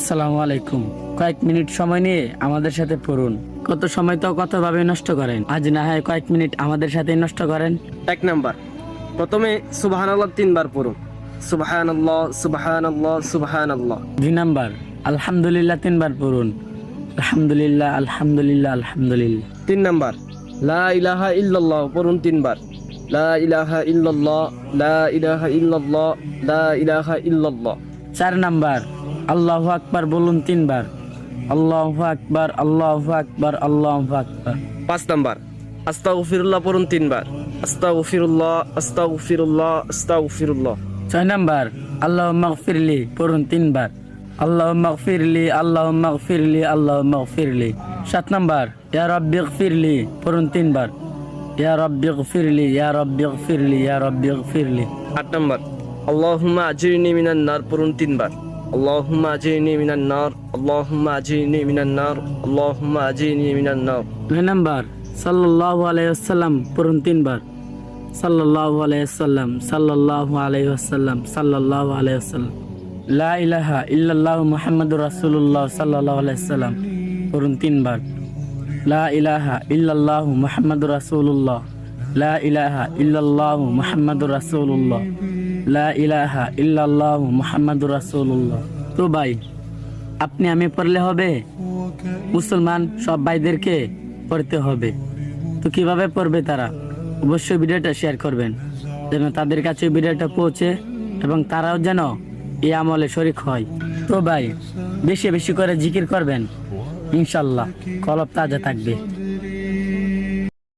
আসসালামু আলাইকুম। কয়েক মিনিট সময় নিয়ে আমাদের সাথে পড়ুন। কত সময় তো কত ভাবে নষ্ট করেন? আজ না হয় কয়েক মিনিট আমাদের সাথে নষ্ট করেন। এক নাম্বার। প্রথমে সুবাহান আল্লাহ তিনবার পড়ুন। সুবাহান আল্লাহ সুবাহান আল্লাহ সুবাহান আল্লাহ দুই নাম্বার আলহামদুলিল্লাহ তিনবার পড়ুন। আলহামদুলিল্লাহ আলহামদুলিল্লাহ আলহামদুলিল্লাহ। তিন নাম্বার লা ইলাহা ইল্লাল্লাহ পড়ুন তিনবার। লা ইলাহা ইল্লাল্লাহ লা ইলাহা ইল্লাল্লাহ লা ইলাহা ইল্লাল্লাহ। চার নাম্বার আল্লাহ আকবার বলুন তিনবার। আল্লাহ আকবার আল্লাহ আকবার আল্লাহ আকবার। পাঁচ নাম্বার আস্তাগফিরুল্লাহ পড়ুন তিনবার। আস্তা গফিরুল্লাহ আস্তা আস্তাগফিরুল্লাহ আস্তাগফিরুল্লাহ আস্তাগফিরুল্লাহ। ছয় নাম্বার আল্লাহ মগফিরলি পড়ুন তিনবার। আল্লাহ মগফিরলি আল্লাহ মগফিরলি আল্লাহ মগফিরলি সাত নাম্বার ইয়া রব্বি গফিরলি পড়ুন তিনবার। ইয়া রব্বি গফিরলি ইয়া রব্বি গফিরলি ইয়া রব্বি গফিরলি। আট নাম্বার আল্লাহুম্মা আজিরনি মিনান নার পড়ুন তিনবার। আল্লাহুম্মা আজিরনি মিনান নার আল্লাহুম্মা আজিরনি মিনান নার আল্লাহুম্মা আজিরনি মিনান নার নয় নাম্বার সাল্লাল্লাহু আলাইহি ওয়াসাল্লাম পড়ুন তিনবার সাল্লাল্লাহু আলাইহি ওয়াসাল্লাম সাল্লাল্লাহু আলাইহি ওয়াসাল্লাম সাল্লাল্লাহু আলাইহি ওয়াসাল্লাম লা ইলাহা ইল্লাল্লাহু মুহাম্মাদুর রাসূলুল্লাহ সাল্লাল্লাহু আলাইহি ওয়াসাল্লাম পড়ুন তিনবার লা ইলাহা ইল্লাল্লাহু মুহাম্মাদুর রাসূলুল্লাহ লা ইলাহা ইল্লাল্লাহু মুহাম্মাদুর রাসূলুল্লাহ লা ইলাহা ইল্লাল্লাহু তো ভাই, আপনি আমি পড়লে হবে? মুসলমান সব ভাইদেরকে পড়তে হবে। তো কীভাবে পড়বে তারা? অবশ্যই ভিডিওটা শেয়ার করবেন, যেন তাদের কাছে ভিডিওটা পৌঁছে এবং তারাও যেন এই আমলে শরিক হয়। তো ভাই, বেশি বেশি করে জিকির করবেন, ইনশাল্লাহ, কলব তাজা থাকবে।